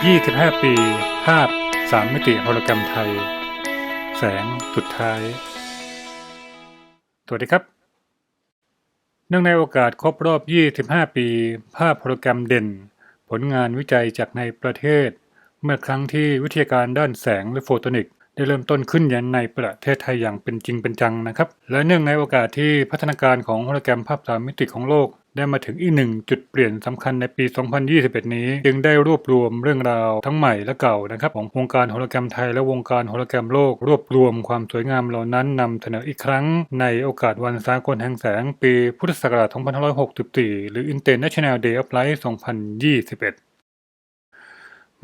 25 ปี ภาพ 3 มิติโฮโลแกรมไทย แสงสุดท้าย สวัสดีครับ เนื่องในโอกาสครบรอบ 25 ปี ภาพโฮโลแกรมเด่น ผลงานวิจัยจากในประเทศ เมื่อครั้งที่วิทยาการด้านแสงหรือโฟโตนิกได้เริ่มต้นขึ้นยันในประเทศไทยอย่างเป็นจริงเป็นจังนะครับ และเนื่องในโอกาสที่พัฒนาการของโฮโลแกรมภาพสามมิติของโลก ได้มาถึงอีกหนึ่งจุดเปลี่ยนสำคัญในปี 2021 นี้ จึงได้รวบรวมเรื่องราวทั้งใหม่และเก่านะครับของวงการโฮโลแกรมไทยและวงการโฮโลแกรมโลก รวบรวมความสวยงามเหล่านั้นนำเสนออีกครั้งในโอกาสวันสากลแห่งแสงปีพุทธศักราช 2564 หรือ International Day of Light 2021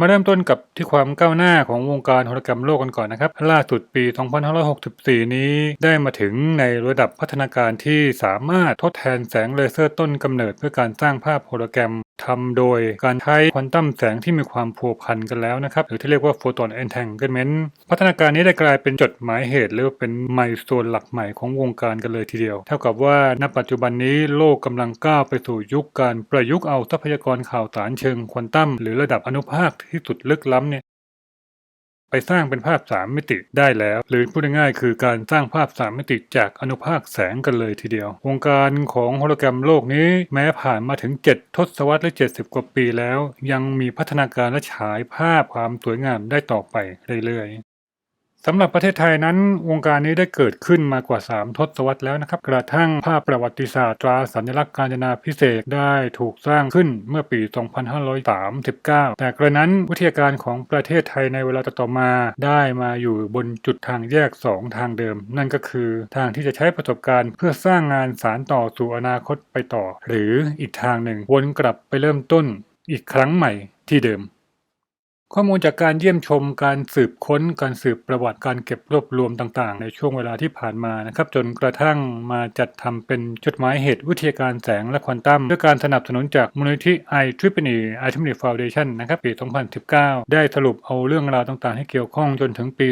มาเริ่มต้นกับที่ความก้าวหน้าของวงการโฮโลกรมโลกกันก่อนนะครับ ล่าสุดปี 2564 นี้ได้มาถึงในระดับพัฒนาการที่สามารถทดแทนแสงเลเซอร์ต้นกำเนิดเพื่อการสร้างภาพโฮโลแกรม ทำโดยการใช้ควอนตัมแสงที่มีความพัวพันกันแล้วนะครับ หรือที่เรียกว่าโฟตอนแอนแทงเกิลเมนต์พัฒนาการนี้ได้กลายเป็นจดหมายเหตุ หรือเป็นไมล์สโตนหลักใหม่ของวงการกันเลยทีเดียว เท่ากับว่าณปัจจุบันนี้โลกกำลังก้าวไปสู่ยุคการประยุกต์เอาทรัพยากรข่าวสารเชิงควอนตัมหรือระดับอนุภาคที่สุดลึกล้ำเนี่ย ไปสร้างเป็นภาพ3มิติได้แล้ว หรือพูดง่ายๆคือการสร้างภาพ3มิติจากอนุภาคแสงกันเลยทีเดียว วงการของโฮโลแกรมโลกนี้แม้ผ่านมาถึง 7 ทศวรรษและ 70 กว่าปีแล้ว ยังมีพัฒนาการและฉายภาพความสวยงามได้ต่อไปเรื่อยๆ สำหรับประเทศไทยนั้นวงการนี้ได้เกิดขึ้นมากว่า 3 ทศวรรษแล้วนะครับ กระทั่งภาพประวัติศาสตร์ตราสัญลักษณ์การจนาพิเศษได้ถูกสร้างขึ้นเมื่อปี 2539 แต่กระนั้นวิทยาการของประเทศไทยในเวลาต่อมาได้มาอยู่บนจุดทางแยก 2 ทางเดิม นั่นก็คือทางที่จะใช้ประสบการณ์เพื่อสร้างงานสารต่อสู่อนาคตไปต่อ หรืออีกทางหนึ่งวนกลับไปเริ่มต้นอีกครั้งใหม่ที่เดิม ข้อมูลจากการเยี่ยมชมการสืบค้น การสืบประวัติการเก็บรวบรวมต่างๆ ในช่วงเวลาที่ผ่านมานะครับจนกระทั่งมาจัดทำเป็นจดหมายเหตุวิทยาการแสงและควอนตัมด้วยการสนับสนุนจากมูลนิธิ i t r i p l e i t r i p l e Foundation นะครับปี 2019 ได้สรุปเอาเรื่องราวต่างๆ ให้เกี่ยวข้องจนถึงปี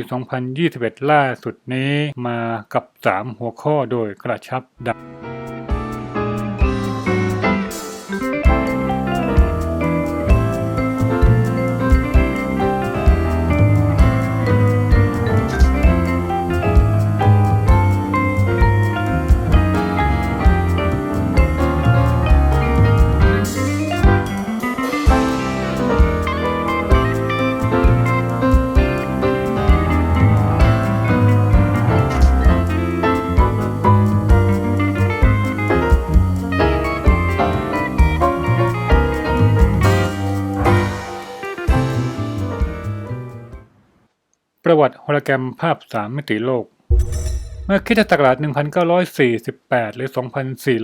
2021 ล่าสุดนี้มากับ 3 หัวข้อโดยกระชับดัง ประวัติโฮโลแกรมภาพสามมิติโลก เมื่อคิดศักราช1948 หรือ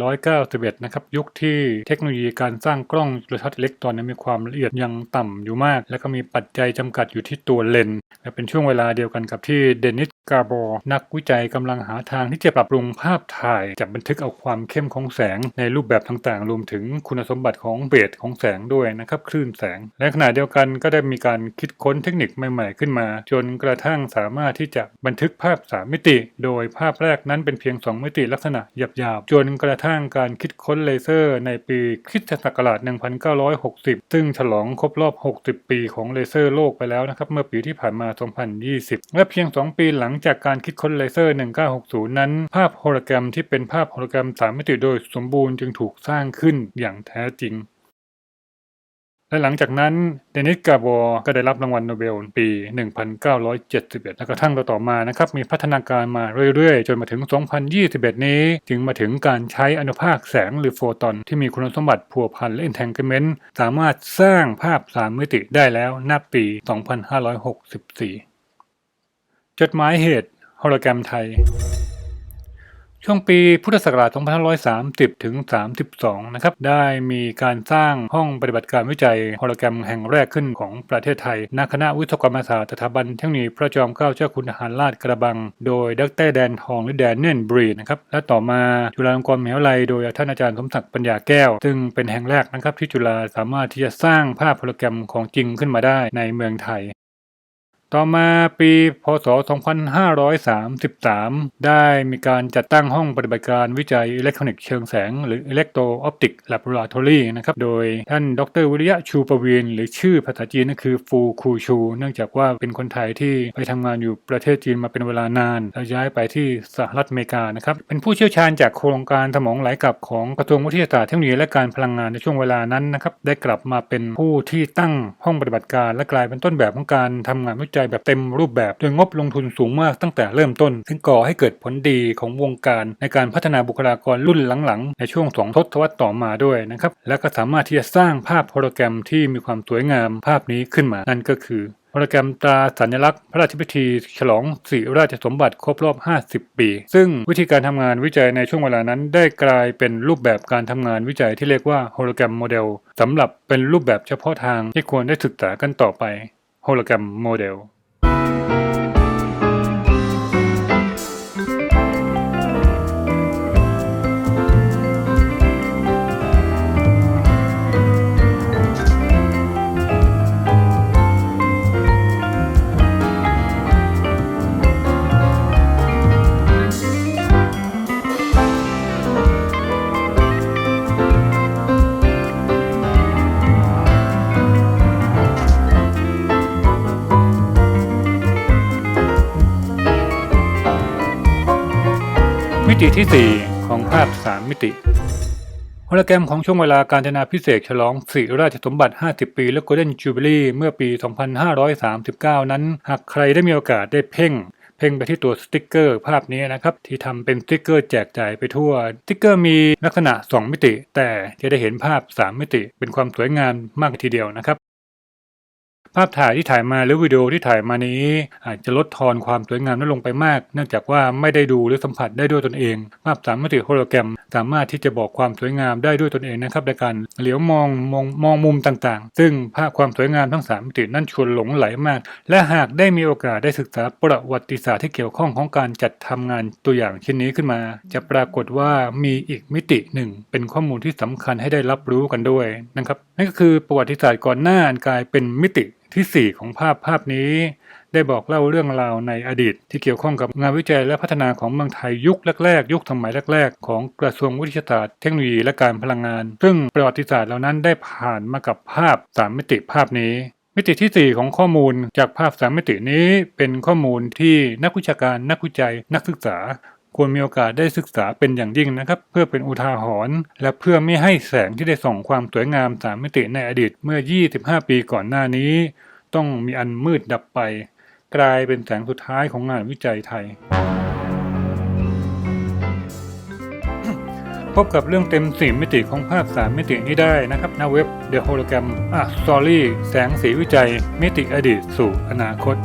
2491 นะครับ ยุคที่เทคโนโลยีการสร้างกล้องจุลทรรศน์อิเล็กตรอนนี้มีความละเอียดยังต่ำอยู่มาก และก็มีปัจจัยจำกัดอยู่ที่ตัวเลนส์และเป็นช่วงเวลาเดียวกันกับที่เดนิสกาโบนักวิจัยกำลังหาทางที่จะปรับปรุงภาพถ่ายจับบันทึกเอาความเข้มของแสงในรูปแบบต่างๆ รวมถึงคุณสมบัติของเบสของแสงด้วยนะครับคลื่นแสง และขณะเดียวกันก็ได้มีการคิดค้นเทคนิคใหม่ ๆ ขึ้นมา จนกระทั่งสามารถที่จะบันทึกภาพ3มิติ โดยภาพแรกนั้นเป็นเพียง 2 มิติลักษณะหยาบๆ จนกระทั่งการคิดค้นเลเซอร์ในปีคริสตศักราช 1960 ซึ่งฉลองครบรอบ 60 ปีของเลเซอร์โลกไปแล้วนะครับ เมื่อปีที่ผ่านมา 2020 และเพียง 2 ปีหลังจากการคิดค้นเลเซอร์ 1960 นั้น ภาพโฮโลแกรมที่เป็นภาพโฮโลแกรม 3 มิติโดยสมบูรณ์จึงถูกสร้างขึ้นอย่างแท้จริง และหลังจากนั้นเดนิสกาบอร์ก็ได้รับรางวัลโนเบลปี 1971 แล้วก็ทั้งต่อมานะครับมีพัฒนาการมาเรื่อยๆ จนมาถึง 2021 นี้จึงมาถึงการใช้อนุภาคแสงหรือโฟตอน ที่มีคุณสมบัติพัวพันและ entanglement สามารถสร้างภาพ3มิติได้แล้วนับปี 2564 จดหมายเหตุโฮโลแกรมไทย ช่วงปีพุทธศักราช 2530 ถึง 32 นะครับ ได้มีการสร้างห้องปฏิบัติการวิจัยโฮโลแกรมแห่งแรกขึ้นของประเทศไทย ณ คณะวิศวกรรมศาสตร์สถาบันเทคโนโลยีพระจอมเกล้าเจ้าคุณทหารราชกระบัง โดยดรแดนทองหรือแดนเน่นบรีนะครับ และต่อมาจุฬาลงกรณ์มหาวิทยาลัยโดยท่านอาจารย์สมศักดิ์ปัญญาแก้ว ซึ่งเป็นแห่งแรกนะครับที่จุฬาสามารถที่จะสร้างภาพโฮโลแกรมของจริงขึ้นมาได้ในเมืองไทย ต่อมาปีพศ 2533 ได้มีการจัดตั้งห้องปฏิบัติการวิจัยอิเล็กทรอนิกส์เชิงแสง หรือ Electro Optic Laboratory นะครับ โดยท่านดรวิริยะชูประวีนหรือชื่อภาษาจีนก็คือฟูคูชู เนื่องจากว่าเป็นคนไทยที่ไปทำงานอยู่ประเทศจีนมาเป็นเวลานาน แล้วย้ายไปที่สหรัฐอเมริกานะครับ เป็นผู้เชี่ยวชาญจากโครงการสมองไหลกลับของกระทรวงวิทยาศาสตร์เทคโนโลยีและการพลังงานในช่วงเวลานั้นนะครับ ได้กลับมาเป็นผู้ที่ตั้งห้องปฏิบัติการและกลายเป็นต้นแบบของการทำงานวิจัยแบบเต็มรูปแบบโดยงบลงทุนสูงมากตั้งแต่เริ่มต้น ซึ่งก่อให้เกิดผลดีของวงการในการพัฒนาบุคลากรรุ่นหลังๆ ในช่วงสองทศวรรษต่อมาด้วยนะครับและก็สามารถที่จะสร้างภาพโฮโลแกรมที่มีความสวยงามภาพนี้ขึ้นมานั่นก็คือโปรแกรมตราสัญลักษณ์พระราชพิธี ฉลองสิราชสมบัติครบรอบ 50 ปี ซึ่งวิธีการทำงานวิจัยในช่วงเวลานั้นได้กลายเป็นรูปแบบการทำงานวิจัยที่เรียกว่าโฮโลแกรมโมเดลสำหรับเป็นรูปแบบเฉพาะทางที่ควรได้ศึกษากันต่อไป โฮ ติที่ 4 ของภาพ 3 มิติโฮโลแกรมของช่วงเวลาการจนาพิเศษฉลองสิราชสมบัติ 50 ปีและ Golden Jubilee เมื่อปี 2539 นั้น หากใครได้มีโอกาสได้เพ่ง เพ่งไปที่ตัวสติกเกอร์ภาพนี้นะครับ ที่ทำเป็นสติกเกอร์แจกจ่ายไปทั่ว สติกเกอร์มีลักษณะ 2 มิติ แต่จะได้เห็นภาพ 3 มิติ เป็นความสวยงามมากทีเดียวนะครับ ภาพถ่ายที่ถ่ายมาหรือวิดีโอที่ถ่ายมานี้ อาจจะลดทอนความสวยงามนั้นลงไปมาก เนื่องจากว่าไม่ได้ดูหรือสัมผัสได้ด้วยตนเอง ภาพสามมิติโฮโลแกรม สามารถที่จะบอกความสวยงามได้ด้วยตนเองนะครับในการเหลียวมองมองมองมุมต่างๆ ซึ่งภาพความสวยงามทั้งสามมิตินั่นชวนหลงไหลมาก และหากได้มีโอกาสได้ศึกษาประวัติศาสตร์ที่เกี่ยวข้องของการจัดทำงานตัวอย่างชิ้นนี้ขึ้นมา จะปรากฏว่ามีอีกมิติหนึ่ง เป็นข้อมูลที่สำคัญให้ได้รับรู้กันด้วยนะครับนั่นก็คือประวัติศาสตร์ก่อนหน้ากลายเป็นมิติ ที่ 4 ของภาพภาพนี้ ได้บอกเล่าเรื่องราวในอดีต ที่เกี่ยวข้องกับงานวิจัยและพัฒนาของเมืองไทยยุคแรกๆ ยุคสมัยแรก ๆ ของกระทรวงวิทยาศาสตร์เทคโนโลยีและการพลังงาน ซึ่งประวัติศาสตร์เหล่านั้นได้ผ่านมากับภาพ3มิติภาพนี้มิติที่ 4 ของข้อมูลจากภาพ3มิตินี้เป็นข้อมูลที่นักวิชาการนักวิจัย นักศึกษา ควรมีโอกาสได้ศึกษาเป็นอย่างยิ่งนะครับ เพื่อเป็นอุทาหรณ์และเพื่อไม่ให้แสงที่ได้ส่องความสวยงาม3มิติในอดีตเมื่อ 25 ปีก่อนหน้านี้ ต้องมีอันมืดดับไป กลายเป็นแสงสุดท้ายของงานวิจัยไทย พบกับเรื่องเต็มสีมิติของภาพ3มิตินี้ได้นะครับหน้าเว็บ The Hologram A Story แสงสีวิจัย มิติอดีตสู่อนาคต